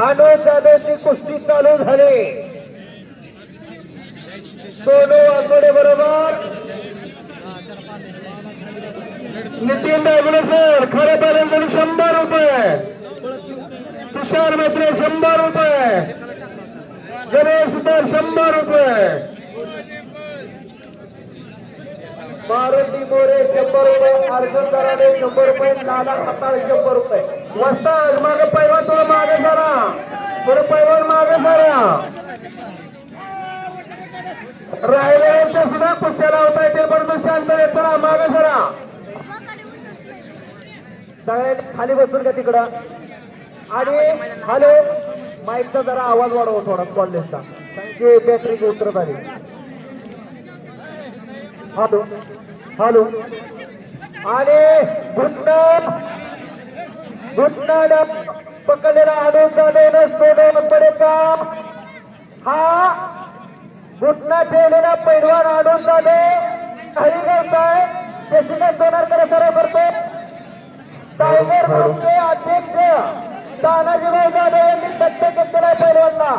आनो जाधवची कुस्ती चालू झाली. सोनू वाकोडे बरोबर. नितीन दागुले सर खरे पर्यंत शंभर रुपये. तुषार मेत्रे शंभर रुपये. गणेश दर शंभर रुपये. मारुती मोरे शंभर रुपये. अर्जुन कराडे शंभर रुपये. दादा खताळ शंभर रुपये. मस्त मागे पैवान मागे सरा राहिलेल्यांच्या सुद्धा कुस्त्या लावता येतील परंतु शांत चला मागे सरा सगळ्यांनी खाली बसून का तिकडं. आणि हॅलो माईकचा जरा आवाज वाढव थोडा कॉलेजचा. त्यांची बॅटरी उतरत आली. Hello hello. आणि घुटना घुटना पकडलेला आणून जाणे सोडून हा घुटना ठेवलेला पैडवान आढळून जातो. काही करताय प्रेसिडेंट डोनारकडे सर्व करतो. टायगर ग्रुपचे अध्यक्ष तानाजीभाऊ जाधव यांनी सत्य केलेला पैडवांना